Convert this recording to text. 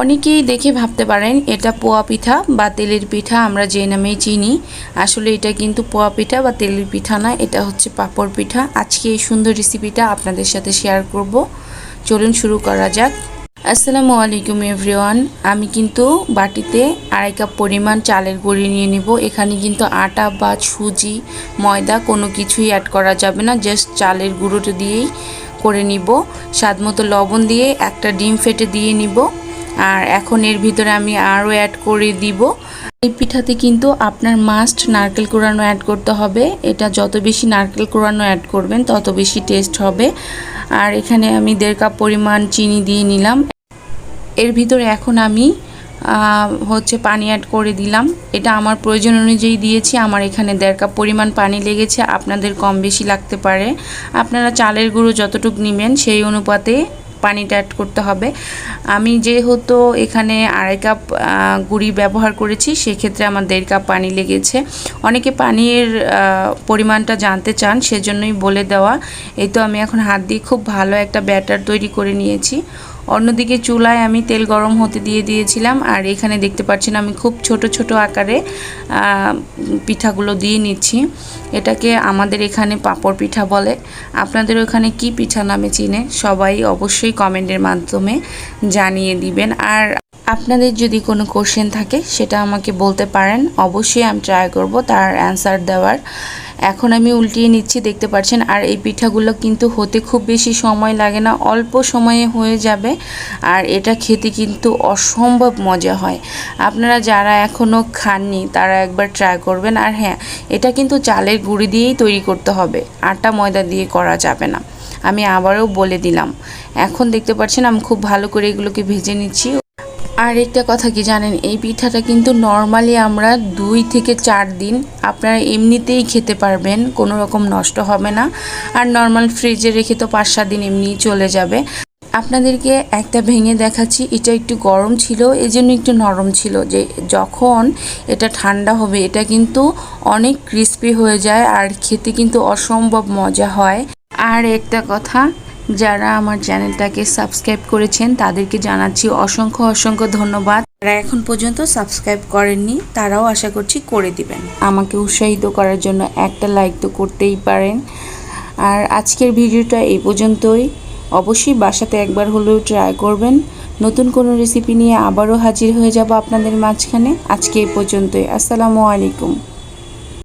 অনেকেই দেখে ভাবতে পারেন, এটা পোয়া পিঠা বা তেলের পিঠা, আমরা যে নামেই চিনি। আসলে এটা কিন্তু পোয়া পিঠা বা তেলের পিঠা না, এটা হচ্ছে পাপড় পিঠা। আজকে এই সুন্দর রেসিপিটা আপনাদের সাথে শেয়ার করব। চলুন শুরু করা যাক। আসসালামু আলাইকুম এভরিওয়ান আমি কিন্তু বাটিতে আড়াই কাপ পরিমাণ চালের গুঁড়ি নিয়ে নিব। এখানে কিন্তু আটা বা সুজি, ময়দা কোনো কিছুই অ্যাড করা যাবে না জাস্ট চালের গুঁড়োটা দিয়েই করে নিব। স্বাদ মতো লবণ দিয়ে একটা ডিম ফেটে দিয়ে নিব। আর এখন এর ভিতরে আমি আরও অ্যাড করে দিব। এই পিঠাতে কিন্তু আপনার মাস্ট নারকেল কোরানো অ্যাড করতে হবে। এটা যত বেশি নারকেল কোরানো অ্যাড করবেন, তত বেশি টেস্ট হবে। আর এখানে আমি দেড় কাপ পরিমাণ চিনি দিয়ে নিলাম। এর ভিতরে এখন আমি হচ্ছে পানি অ্যাড করে দিলাম। এটা আমার প্রয়োজন অনুযায়ী দিয়েছি। আমার এখানে দেড় কাপ পরিমাণ পানি লেগেছে। আপনাদের কম বেশি লাগতে পারে। আপনারা চালের গুঁড়ো যতটুকু নেবেন, সেই অনুপাতে পানিটা অ্যাড করতে হবে। আমি যেহেতু এখানে আড়াই কাপ গুড়ি ব্যবহার করেছি, সেক্ষেত্রে আমার দেড় কাপ পানি লেগেছে। অনেকে পানির পরিমাণটা জানতে চান, সেজন্যই বলে দেওয়া। এই তো আমি এখন হাত দিয়ে খুব ভালো একটা ব্যাটার তৈরি করে নিয়েছি। অন্যদিকে চুলায় আমি তেল গরম হতে দিয়ে দিয়েছিলাম, আর এখানে দেখতে পাচ্ছেন আমি খুব ছোট ছোট আকারে পিঠাগুলো দিয়ে নিচ্ছি। এটাকে আমাদের এখানে পাঁপড় পিঠা বলে। আপনাদের ওখানে কি পিঠা নামে চিনে? সবাই অবশ্যই কমেন্টের মাধ্যমে জানিয়ে দিবেন। আর আপনাদের যদি কোনো কোশ্চেন থাকে, সেটা আমাকে বলতে পারেন। অবশ্যই আমি ট্রাই করব তার অ্যান্সার দেওয়ার। এখন আমি উল্টিয়ে নিচ্ছি, দেখতে পাচ্ছেন, আর এই পিঠাগুলো কিন্তু হতে খুব বেশি সময় লাগে না, অল্প সময়ে হয়ে যাবে, আর এটা খেতে কিন্তু অসম্ভব মজা হয়। আপনারা যারা এখনও খাননি, তারা একবার ট্রাই করবেন, আর হ্যাঁ এটা কিন্তু চালের গুঁড়ি দিয়েই তৈরি করতে হবে, আটা ময়দা দিয়ে করা যাবে না। আমি আবারও বলে দিলাম। এখন দেখতে পাচ্ছেন, আমি খুব ভালো করে এগুলোকে ভেজে নিচ্ছি। আর একটা কথা কি জানেন? এই পিঠাটা কিন্তু নর্মালি আমরা দুই থেকে চার দিন আপনারা এমনিতেই খেতে পারবেন, কোনো রকম নষ্ট হবে না। আর নর্মাল ফ্রিজে রেখে তো পাঁচ সাত দিন এমনিই চলে যাবে। আপনাদেরকে একটা ভেঙে দেখাচ্ছি, এটা একটু গরম ছিল, এজন্য একটু নরম ছিল। যে যখন এটা ঠান্ডা হবে, এটা কিন্তু অনেক ক্রিস্পি হয়ে যায় আর খেতে কিন্তু অসম্ভব মজা হয়। আর একটা কথা যারা আমার চ্যানেলটাকে সাবস্ক্রাইব করেছেন, তাদেরকে জানাচ্ছি অসংখ্য অসংখ্য ধন্যবাদ। যারা এখন পর্যন্ত সাবস্ক্রাইব করেননি, তারাও আশা করছি করে দিবেন। আমাকে উৎসাহিত করার জন্য একটা লাইক তো করতেই পারেন। আর আজকের ভিডিওটা এই পর্যন্তই। অবশ্যই বাসাতে একবার হলেও ট্রাই করবেন। নতুন কোনো রেসিপি নিয়ে আবারও হাজির হয়ে যাব আপনাদের মাঝখানে। আজকে এই পর্যন্তই। আসসালামু আলাইকুম।